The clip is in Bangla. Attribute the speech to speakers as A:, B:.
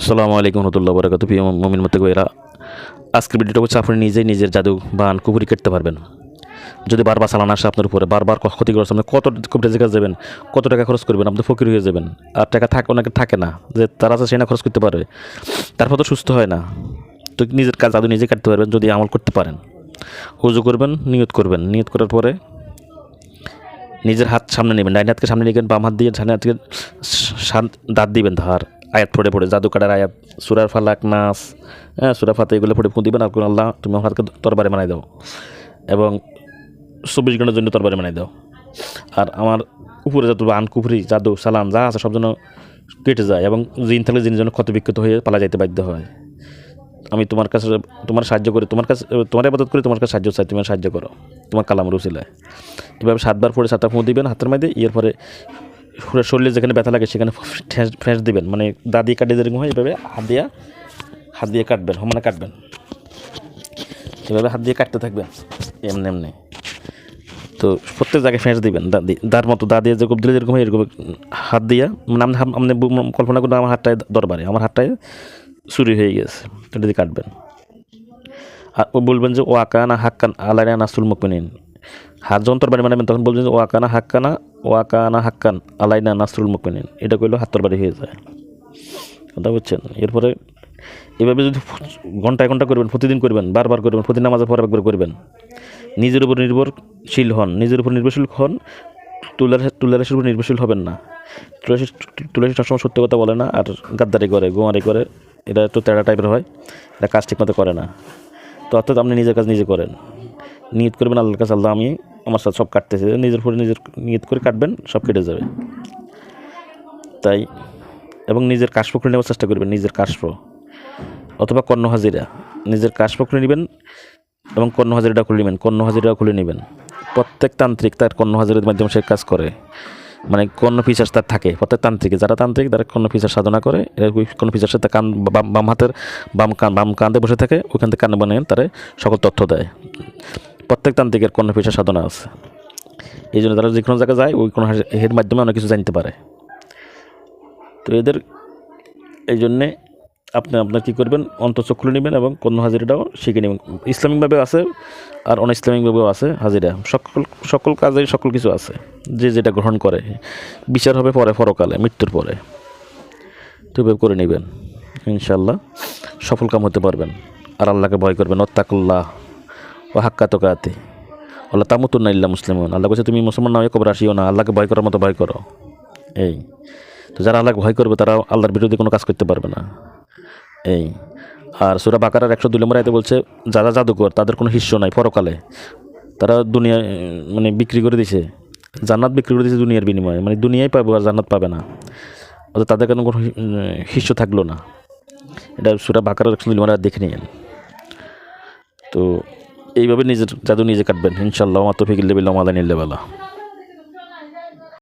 A: আসসালামু আলাইকুম রহমতুল্লাহ বরাকাত মমিন মতে এরা আজকের ভিডিওটা হচ্ছে আপনি নিজেই নিজের জাদু বান কুপুরি কাটতে পারবেন। যদি বারবার চালান আসে আপনার উপরে, বারবার ক্ষতিগ্রস্ত আপনি কত কবিরাজের কাছে যাবেন কত টাকা খরচ করবেন, আপনি ফকির হয়ে যাবেন। আর টাকা থাকে অনেকে থাকে না, যে তারা আছে, সে না খরচ করতে পারবে তারপর তো সুস্থ হয় না। তো নিজের কাজ জাদু নিজে কাটতে পারবেন, যদি আমল করতে পারেন। হুজু করবেন, নিয়ত করবেন। নিয়ত করার পরে নিজের হাত সামনে নেবেন, ডাইন হাতকে সামনে নেবেন বাম হাত দিয়ে ডাইন হাতকে দাঁত দিবেন ধার। আয়াত পড়ে পড়ে কাটার আয়াত, সুরার ফালাক, নাস হ্যাঁ সুরা ফাতে এগুলো পড়ে দিবেন আর আল্লাহ, তুমি হাতকে তরবারে বানাই দাও এবং চব্বিশ ঘণ্টার জন্য তরবারে বানাই দাও। আর আমার উপরে যত আন, কুফরি, জাদু, সালাম, যা আছে সব যেন কেটে যায় এবং জিন থাকলে জিনের জন্য ক্ষত বিক্ষত হয়ে পালা যাইতে বাধ্য হয়। আমি তোমার কাছে, তোমার সাহায্য করি, তোমার কাছে, তোমার আবাদত করি, তোমার কাছে সাহায্য চাই, তুমি সাহায্য করো, তোমার কালাম রুসিলায়। এভাবে সাতবার পরে সাতটা ফুঁ দিবেন, হাতের মধ্যে এর পরে পুরো শরীরে যেখানে ব্যথা লাগে সেখানে ফ্রেঁস ফ্রেঁস দিবেন। মানে দা দিয়ে কাটিয়ে যেরকম হয়, এভাবে হাত দিয়ে হাত দিয়ে কাটবেন সমানে কাটবেন। এভাবে হাত দিয়ে কাটতে থাকবেন, এমনি এমনি। তো প্রত্যেক জায়গায় ফেঁস দিবেন দা দিয়ে দার মতো দা দিয়ে যেরকম দিলে যেরকম এরকম হাত দিয়া। মানে আপনি আপনি কল্পনা করুন আমার হাতটায় দরবারে, আমার হাতটায় চুরি হয়ে গেছে, এটা দিয়ে কাটবেন। আর ও বলবেন যে ও আকানা হাক্কান আলাইনা নাসুল মুকমিনিন। হাত যখন তরবারি বানাবেন তখন বলবেন যে ও আকানা হাক্কানা ও আকানা হাক্কান আলাইনা নাসরুল মুকমিনিন। এটা কইলেও হাত বাড়ি হয়ে যায়। কথা বুঝছেন? এরপরে এভাবে যদি ঘন্টায় ঘণ্টা করবেন, প্রতিদিন করবেন, বারবার করবেন, প্রতিদিন নামাজের পর একবার করবেন, নিজের উপর নির্ভরশীল হন। নিজের উপর নির্ভরশীল হন, তুলার তুলারাশির উপর নির্ভরশীল হবেন না। তুলারাশি তুলারাশি সবসময় সত্য কথা বলে না আর গাদ্দারি করে, গোমারি করে। এটা একটু তেড়া টাইপের হয়, এটা কাজ ঠিকমতো করে না। তো অর্থাৎ আপনি নিজের কাজ নিজে করেন। নিয়ত করবেন আল্লাহর কাছে, আল্লাহ আমি আমার সাথে সব কাটতেছে। নিজের উপরে নিজের নিয়ত করে কাটবেন, সব কেটে যাবে। তাই, এবং নিজের কাশফ করে নেওয়ার চেষ্টা করবেন, নিজের কাশফ অথবা কর্ণ হাজিরা, নিজের কাশফ করে নেবেন এবং কর্ণ হাজিরাটা খুলে নেবেন, কর্ণ হাজিরাও খুলে নেবেন। প্রত্যেক তান্ত্রিক তার কর্ণ হাজিরার মাধ্যমে সে কাজ করে। মানে কর্ণ ফিচার্স তার থাকে, প্রত্যেক তান্ত্রিকে। যারা তান্ত্রিক, তারা কর্ণ ফিচার সাধনা করে কর্ণ ফিচার সাথে কান, বাম হাতের বাম কান, বাম কান্দে বসে থাকে, ওখান থেকে কান বানিয়ে তারা সকল তথ্য দেয়। প্রত্যেক তান্ত্রিকের কর্ণ ফিচার সাধনা আছে। এই জন্য তারা যে কোনো জায়গায় যায়, ওই কোনো এর মাধ্যমে অনেক কিছু জানতে পারে। তো এদের, এই জন্যে আপনি, আপনার কী করবেন, অন্তঃচক্ষু নেবেন এবং কর্ণ হাজিরাটাও শিখে নেবেন। ইসলামিকভাবেও আছে আর অন ইসলামিকভাবেও আছে হাজিরা। সকল সকল কাজে সকল কিছু আছে। যে যেটা গ্রহণ করে, বিচার হবে পরে, পরকালে, মৃত্যুর পরে। তো করে নেবেন। ইনশাল্লাহ সফল কাম হতে পারবেন। আর আল্লাহকে ভয় করবেন। অত্তাকুল্লাহ ও হাক্কা তোকাতে। আল্লাহ তামুতুন না ইল্লা মুসলিম আল্লাহ বলছে তুমি মুসলমান না হয়ে কবর আসিও না। আল্লাহকে ভয় করার মতো ভয় করো। এই। তো যারা আল্লাহকে ভয় করবে, তারা আল্লাহর বিরুদ্ধে কোনো কাজ করতে পারবে না। এই। আর সুরা বাকারার একশো দুই নম্বর আয়তে বলছে যারা জাদুকর, তাদের কোনো হিস্য নাই পরকালে। তারা দুনিয়া মানে বিক্রি করে দিছে। জান্নাত বিক্রি করে দিয়েছে দুনিয়ার বিনিময়ে। মানে দুনিয়ায় পাবে আর জান্নাত পাবে না। অর্থাৎ তাদের কোনো কোনো হিস্য থাকল না। এটা সুরা বাকারার একশো দুই নম্বর দেখে নিয়েন। তো এইভাবে নিজের জাদু নিজে কাটবেন। ইনশাল্লাহ মাত্র ফিকিল্লে বিল্লাহ মাদানিল্লে বেলা